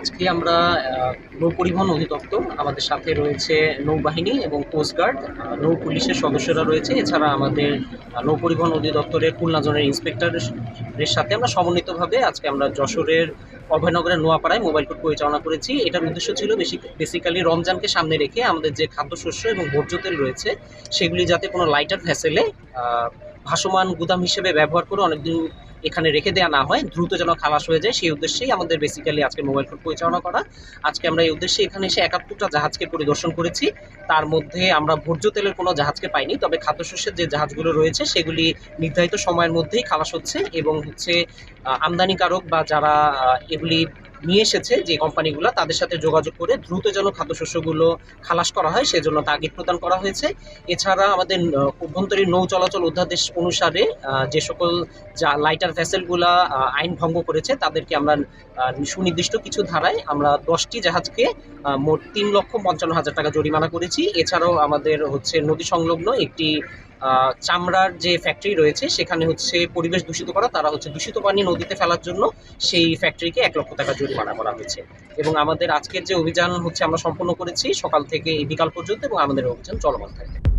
আজকে আমরা নৌ পরিবহন অধিদপ্তর আমাদের সাথে রয়েছে নৌবাহিনী এবং কোস্টগার্ড নৌ পুলিশের সদস্যরা রয়েছে। এছাড়া আমাদের নৌ পরিবহন অধিদপ্তরের খুলনা জোনের ইন্সপেক্টরের সাথে আমরা সমন্বিতভাবে আজকে আমরা যশোরের অভয়নগরের নোয়াপাড়ায় মোবাইল কোর্ট পরিচালনা করেছি। এটার উদ্দেশ্য ছিল বেশি বেসিক্যালি রমজানকে সামনে রেখে আমাদের যে খাদ্যশস্য এবং ভোজ্য তেল রয়েছে, সেগুলি যাতে কোনো লাইটার ভ্যাসেলে ভাসমান গুদাম হিসেবে ব্যবহার করে অনেকদিন এখানে রেখে দেওয়া না হয়, দ্রুত যেন খালাস হয়ে যায়। সেই উদ্দেশ্যেই আমাদের বেসিক্যালি আজকে মোবাইল কোর্ট পরিচালনা করা। আজকে আমরা এই উদ্দেশ্যে এখানে এসে একাত্তরটা জাহাজকে পরিদর্শন করেছি। তার মধ্যে আমরা ভোজ্য তেলের কোনো জাহাজকে পাইনি, তবে খাদ্যশস্যের যে জাহাজগুলো রয়েছে, সেগুলি নির্ধারিত সময়ের মধ্যেই খালাস হচ্ছে এবং হচ্ছে আমদানিকারক বা যারা এগুলি নিয়ে এসেছে যে কোম্পানিগুলো তাদের সাথে যোগাযোগ করে দ্রুত যেন খাদ্যশস্যগুলো খালাস করা হয়, সেজন্য তাগিদ প্রদান করা হয়েছে। এছাড়া আমাদের অভ্যন্তরীণ নৌ চলাচল অধ্যাদেশ অনুসারে যে সকল যা লাইটার ভেসেলগুলা আইন ভঙ্গ করেছে, তাদেরকে আমরা সুনির্দিষ্ট কিছু ধারায় আমরা দশটি জাহাজকে মোট তিন লক্ষ পঞ্চান্ন হাজার টাকা জরিমানা করেছি। এছাড়াও আমাদের হচ্ছে নদী সংলগ্ন একটি চামড়ার যে ফ্যাক্টরি রয়েছে, সেখানে হচ্ছে পরিবেশ দূষিত করা, তারা হচ্ছে দূষিত পানি নদীতে ফেলার জন্য সেই ফ্যাক্টরিকে এক লক্ষ টাকা জরিমানা করা হয়েছে। এবং আমাদের আজকের যে অভিযান হচ্ছে, আমরা সম্পন্ন করেছি সকাল থেকে বিকাল পর্যন্ত এবং আমাদের অভিযান চলমান থাকবে।